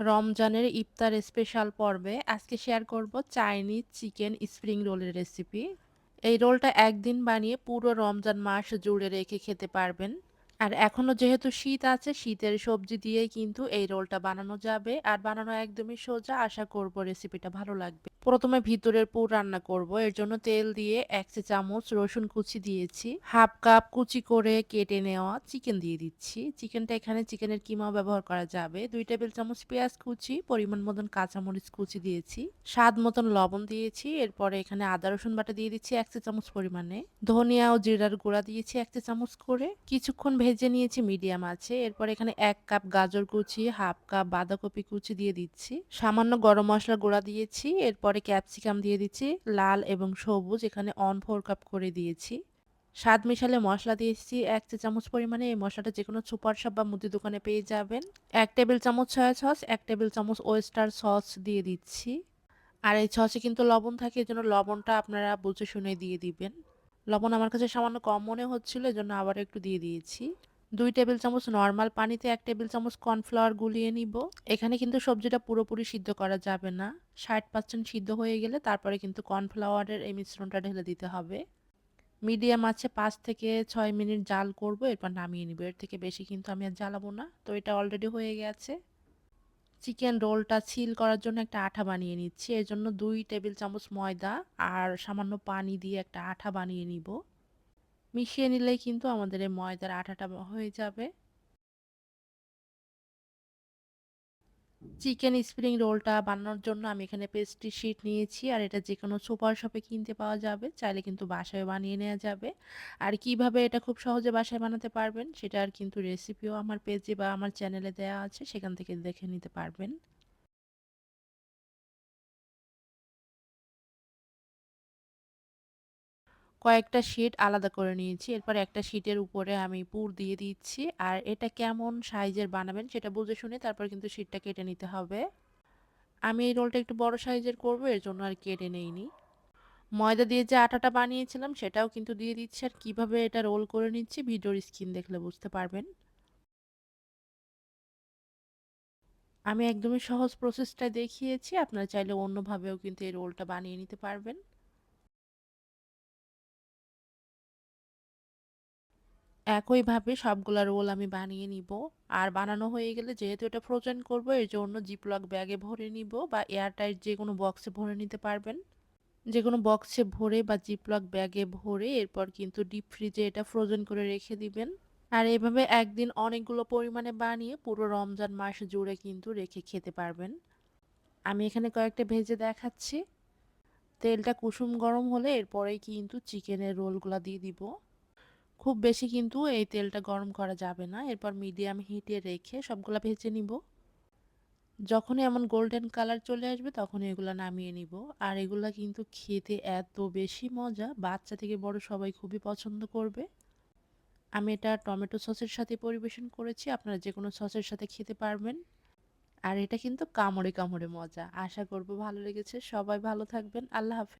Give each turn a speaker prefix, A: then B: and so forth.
A: রমজানের ইফতার স্পেশাল পর্বে আজকে শেয়ার করব চাইনিজ চিকেন স্প্রিং রোলের রেসিপি। এই রোলটা একদিন বানিয়ে পুরো রমজান মাস জুড়ে রেখে খেতে পারবেন। আর এখনও যেহেতু শীত আছে, শীতের সবজি দিয়েই কিন্তু এই রোলটা বানানো যাবে। আর বানানো একদমই সোজা, আশা করব রেসিপিটা ভালো লাগবে। প্রথমে ভিতরের পুর রান্না করব। এর জন্য তেল দিয়ে এক চা চামচ রসুন কুচি দিয়েছি। হাফ কাপ কুচি করে কেটে নেওয়া চিকেন দিয়ে দিচ্ছি। চিকেনটা এখানে চিকেনের কিমাও ব্যবহার করা যাবে। দুই টেবিল চামচ পেঁয়াজ কুচি, পরিমাণ মতন কাঁচামরিচ কুচি দিয়েছি। স্বাদ মতন লবণ দিয়েছি। এরপরে এখানে আদা, রসুন বাটা দিয়ে দিচ্ছি এক চা চামচ পরিমাণে। ধনিয়া ও জিরার গুঁড়া দিয়েছি এক চা চামচ করে। কিছুক্ষণ ভেজে নিয়েছি, মিডিয়াম আছে। এরপর এখানে এক কাপ গাজর কুচি, হাফ কাপ বাঁধাকপি কুচি দিয়ে দিচ্ছি। সামান্য গরম মশলা গুঁড়া দিয়েছি। এরপরে ক্যাপসিকাম দিয়ে দিচ্ছি, লাল এবং সবুজ। এখানে অন ফোর কাপ করে দিয়েছি। স্বাদ মিশালে মশলা দিয়েছি এক চা চামচ পরিমাণে। এই মশলাটা যে কোনো সুপার শপ বা মুদি দোকানে পেয়ে যাবেন। এক টেবিল চামচ সয়া সস এক টেবিল চামচ ওয়েস্টার সস দিয়ে দিচ্ছি। আর এই সসে কিন্তু লবণ থাকে এই জন্য লবণটা আপনারা বুঝে শুনে দিয়ে দিবেন। লবণ আমার কাছে সামান্য কম মনে হচ্ছিল, এজন্য আবার একটু দিয়ে দিয়েছি। দুই টেবিল চামচ নর্মাল পানিতে এক টেবিল চামচ কর্নফ্লাওয়ার গুলিয়ে নিব। এখানে কিন্তু সবজিটা পুরোপুরি সিদ্ধ করা যাবে না। ষাট পার্সেন্ট সিদ্ধ হয়ে গেলে তারপরে কিন্তু কর্নফ্লাওয়ারের এই মিশ্রণটা ঢেলে দিতে হবে। মিডিয়াম আছে পাঁচ থেকে ছয় মিনিট জাল করব, এরপর নামিয়ে নিব। এর থেকে বেশি কিন্তু আমি আর জ্বালাবো না। তো এটা অলরেডি হয়ে গেছে। চিকেন রোলটা সিল করার জন্য একটা আঠা বানিয়ে নিচ্ছি। এর জন্য দুই টেবিল চামচ ময়দা আর সামান্য পানি দিয়ে একটা আঠা বানিয়ে নিব। মিশিয়ে নিলেই কিন্তু আমাদের এই ময়দার আঠাটা হয়ে যাবে। চিকেন স্প্রিং রোলটা বানানোর জন্য আমি এখানে পেস্ট্রি শিট নিয়েছি। আর এটা যে কোনো সুপার শপে কিনতে পাওয়া যাবে। চাইলে কিন্তু বাসায় বানিয়ে নেওয়া যাবে। আর কীভাবে এটা খুব সহজে বাসায় বানাতে পারবেন সেটার কিন্তু রেসিপিও আমার পেজে বা আমার চ্যানেলে দেওয়া আছে। সেখান থেকে দেখে নিতে পারবেন। কয়েকটা শিট আলাদা করে নিয়েছি। এরপর একটা শিটের উপরে আমি পুর দিয়ে দিচ্ছি। আর এটা কেমন সাইজের বানাবেন সেটা বুঝে শুনে তারপর কিন্তু শিটটা কেটে নিতে হবে। আমি এই রোলটা একটু বড় সাইজের করব, এর জন্য আর কেটে নেইনি। ময়দা দিয়ে যে আটাটা বানিয়েছিলাম সেটাও কিন্তু দিয়ে দিচ্ছি। আর কীভাবে এটা রোল করে নিচ্ছি ভিডিওর স্ক্রিন দেখলে বুঝতে পারবেন। আমি একদমই সহজ প্রসেসটা দেখিয়েছি। আপনারা চাইলে অন্যভাবেও কিন্তু এই রোলটা বানিয়ে নিতে পারবেন। একইভাবে সবগুলা রোল আমি বানিয়ে নিব। আর বানানো হয়ে গেলে যেহেতু এটা ফ্রোজেন করব, এর জন্য জিপলক ব্যাগে ভরে নিব বা এয়ারটাইট যে কোনো বক্সে ভরে নিতে পারবেন। যে কোনো বক্সে ভরে বা জিপলক ব্যাগে ভরে এরপর কিন্তু ডিপ ফ্রিজে এটা ফ্রোজেন করে রেখে দিবেন। আর এভাবে একদিন অনেকগুলো পরিমাণে বানিয়ে পুরো রমজান মাস জুড়ে কিন্তু রেখে খেতে পারবেন। আমি এখানে কয়েকটা ভেজে দেখাচ্ছি। তেলটা কুসুম গরম হলে এরপরেই কিন্তু চিকেনের রোলগুলো দিয়ে দিব। খুব বেশি কিন্তু এই তেলটা গরম করা যাবে না। এরপর মিডিয়াম হিটে রেখে সবগুলা ভেজে নিব। যখনই এমন গোল্ডেন কালার চলে আসবে তখন এগুলো নামিয়ে নিব। আর এগুলা কিন্তু খেতে এত বেশি মজা, বাচ্চা থেকে বড় সবাই খুবই পছন্দ করবে। আমি এটা টমেটো সসের সাথে পরিবেশন করেছি, আপনারা যে কোনো সসের সাথে খেতে পারবেন। আর এটা কিন্তু কামড়ে কামড়ে মজা। আশা করব ভালো লেগেছে। সবাই ভালো থাকবেন। আল্লাহ হাফেজ।